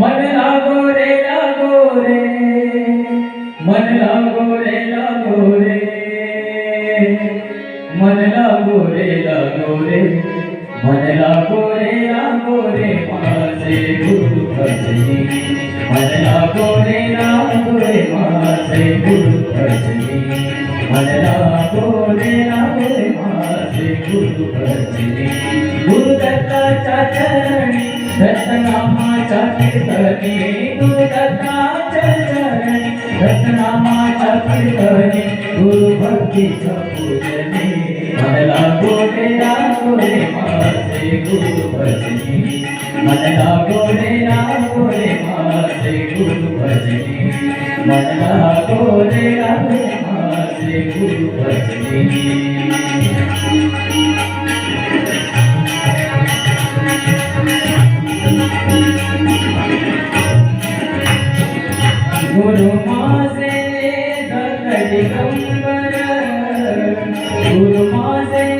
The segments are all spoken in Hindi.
मन लागो रे लागो रे मन लागो रे लागो मन लागो रे लागो रे मन लागो रे लागो रे मासे गुरु भजनी। मन लागो रे लागो रे मासे गुरु भजनी। मन लागो रे लागो रे मासे गुरु भजनी। गुरु दत्ताच्या चरणी रत्नामाच्या कीर्तनी गुरु दत्ताच्या चरणी रत्नामाच्या कीर्तनी गुरु भक्तीच्या पूजनी मनला लागोरे मासे गुरु भजनी मनला गोडे लागोरे मासे गुरु भजनी मनला गोडे लागोरे मासे गुरु भजनी गुरु माझे दिगंबर गुरु माझे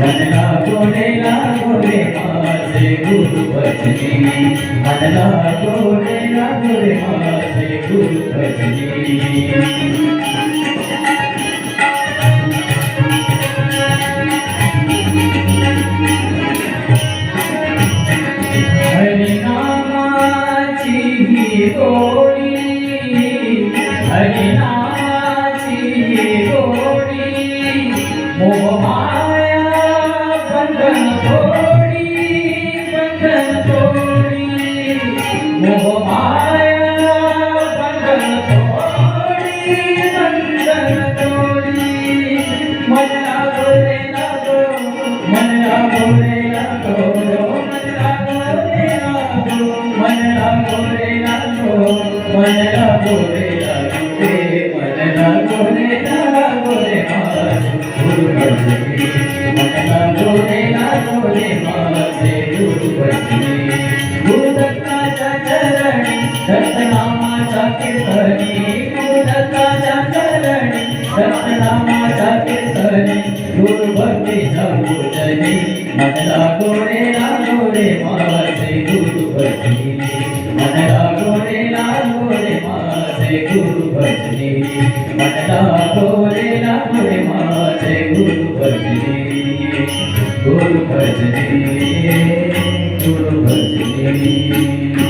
मन लागो रे लागो रे माझे गुरु बचनी मन लागो रे लागो रे माझे गुरु भजनी रे लागो रे मासे गुरु भजनी गुरु दत्ताच्या चरणी दत्तनामाच्या कीर्तनी गुरु दत्ताच्या चरणी दत्तनामाच्या कीर्तनी गुरु भक्तीच्या पूजनी मन लागो रे लागो रे माझे गुरु भजनी मन लागो रे लागो